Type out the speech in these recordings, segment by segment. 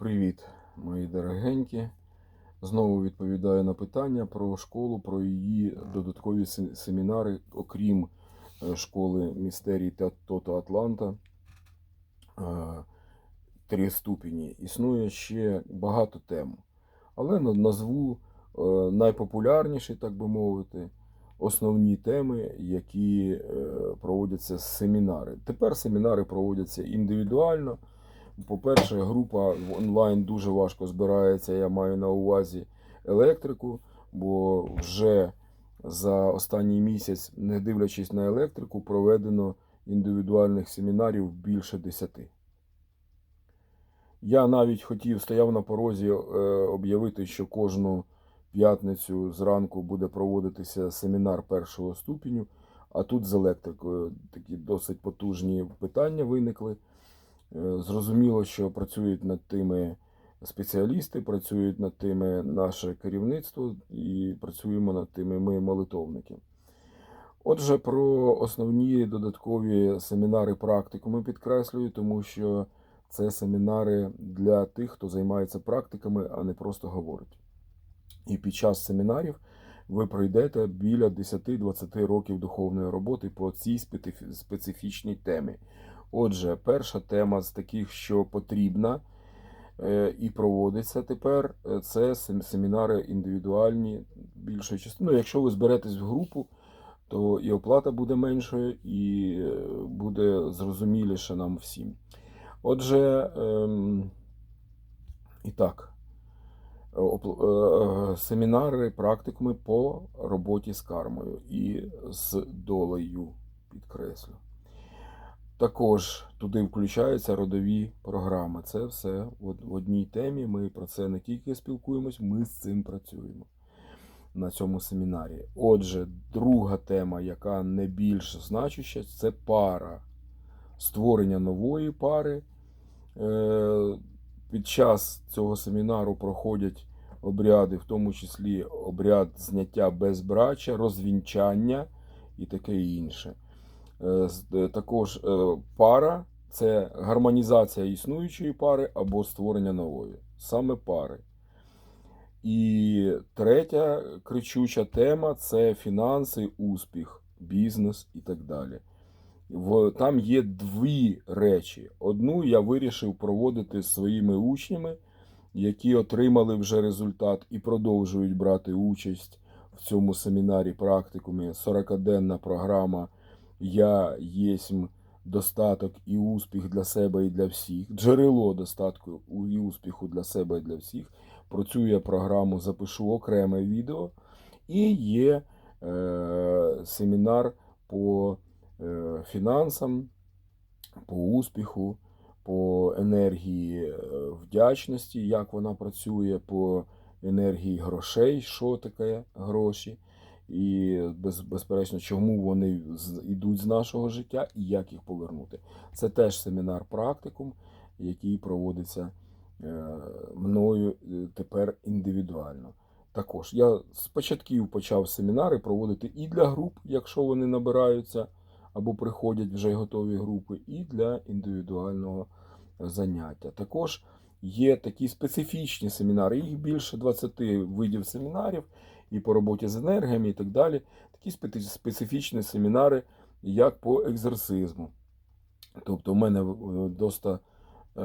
Привіт, мої дорогенькі. Знову відповідаю на питання про школу, про її додаткові семінари, окрім е, школи містерій та Тото Атланта. Е, Три ступені. Існує ще багато тем. Але назву е, найпопулярніші, так би мовити, основні теми, які проводяться семінари. Тепер семінари проводяться індивідуально. По-перше, група онлайн дуже важко збирається. Я маю на увазі електрику, бо вже за останній місяць, не дивлячись на електрику, проведено індивідуальних семінарів більше десяти. Я навіть хотів, стояв на порозі е, об'явити, що кожну п'ятницю зранку буде проводитися семінар першого ступеню, а тут з електрикою такі досить потужні питання виникли. Е, Зрозуміло, що працюють над тими спеціалісти, працюють над тими наше керівництво і працюємо над тими ми молитовники. Отже, про основні додаткові семінари практикуми підкреслюю, тому що це семінари для тих, хто займається практиками, а не просто говорить. І під час семінарів ви пройдете біля 10-20 років духовної роботи по цій специфічній темі. Отже, перша тема з таких, що потрібна е, і проводиться тепер, е, це семінари індивідуальні більшої частини. Ну, якщо ви зберетесь в групу, то і оплата буде меншою, і е, буде зрозуміліше нам всім. Отже, ем, і так, семінари, практикуми по роботі з кармою і з долею, підкреслю. Також туди включаються родові програми. Це все в одній темі. Ми про це не тільки спілкуємось, ми з цим працюємо на цьому семінарі. Отже, друга тема, яка не більш значуща, це пара. Створення нової пари. Е, Під час цього семінару проходять обряди, в тому числі обряд зняття безбрачя, розвінчання і таке інше. Е, е, Також е, пара це гармонізація існуючої пари або створення нової. Саме пари. І третя кричуча тема це фінанси, успіх, бізнес і так далі. Там є дві речі. Одну я вирішив проводити з своїми учнями, які отримали вже результат і продовжують брати участь в цьому семінарі практикумі. 40-денна програма Я єсмь достаток і успіх для себе і для всіх. Джерело достатку і успіху для себе і для всіх. Про цю я програму запишу окреме відео. І є е, семінар по е, фінансам, по успіху, по енергії е, вдячності, як вона працює, по енергії грошей, що таке гроші, і без, безперечно, чому вони йдуть з нашого життя і як їх повернути. Це теж семінар практикум, який проводиться е, мною е, тепер індивідуально. Також я з початків почав семінари проводити і для груп, якщо вони набираються або приходять вже готові групи, і для індивідуального заняття. Також є такі специфічні семінари, їх більше 20 видів семінарів і по роботі з енергіями і так далі. Такі специфічні семінари, як по екзорсизму. Тобто, у мене е, доста е,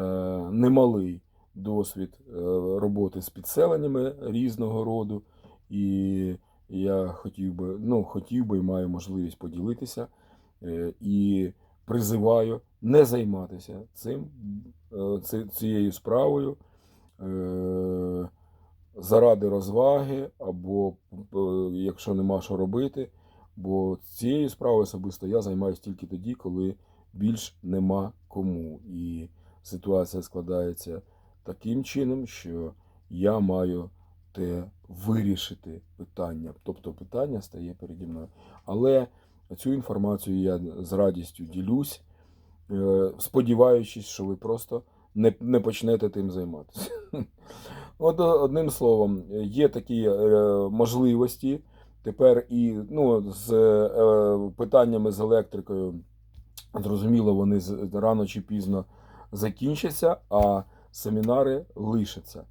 немалий досвід е, роботи з підселеннями різного роду, і я хотів би, ну, хотів би і маю можливість поділитися е, і призиваю не займатися цим, цією справою е, заради розваги, або е, якщо нема що робити. Бо цією справою особисто я займаюся тільки тоді, коли більш нема кому. І ситуація складається таким чином, що я маю те вирішити питання. Тобто питання стає переді мною. Але цю інформацію я з радістю ділюсь, е, сподіваючись, що ви просто не, не почнете тим займатися. От е, одним словом, є такі е, можливості. Тепер і ну, з е, питаннями з електрикою, зрозуміло, вони рано чи пізно закінчаться, а семінари лишаться.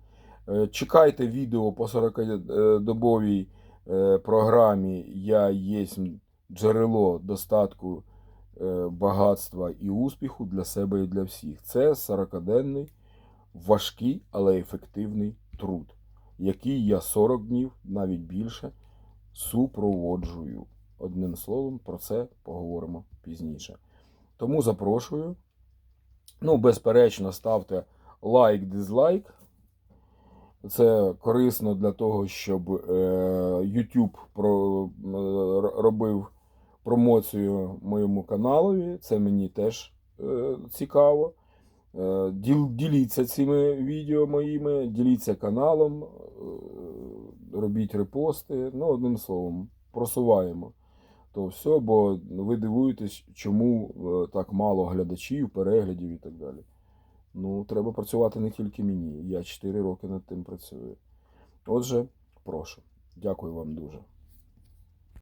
Е, Чекайте відео по 40-добовій е, програмі Я єсмь джерело достатку, е, багатства і успіху для себе і для всіх. Це 40-денний, важкий, але ефективний труд, який я 40 днів, навіть більше, супроводжую. Одним словом, про це поговоримо пізніше. Тому запрошую. Ну, безперечно, ставте лайк, дизлайк. Це корисно для того, щоб е, YouTube е, робив промоцію моєму каналові. Це мені теж е, цікаво. Е, діл, діліться цими відео моїми, діліться каналом, е, робіть репости. Ну, одним словом, просуваємо то все, бо ви дивуєтесь, чому е, так мало глядачів, переглядів і так далі. Ну, треба працювати не тільки мені. Я 4 роки над тим працюю. Отже, прошу. Дякую вам дуже.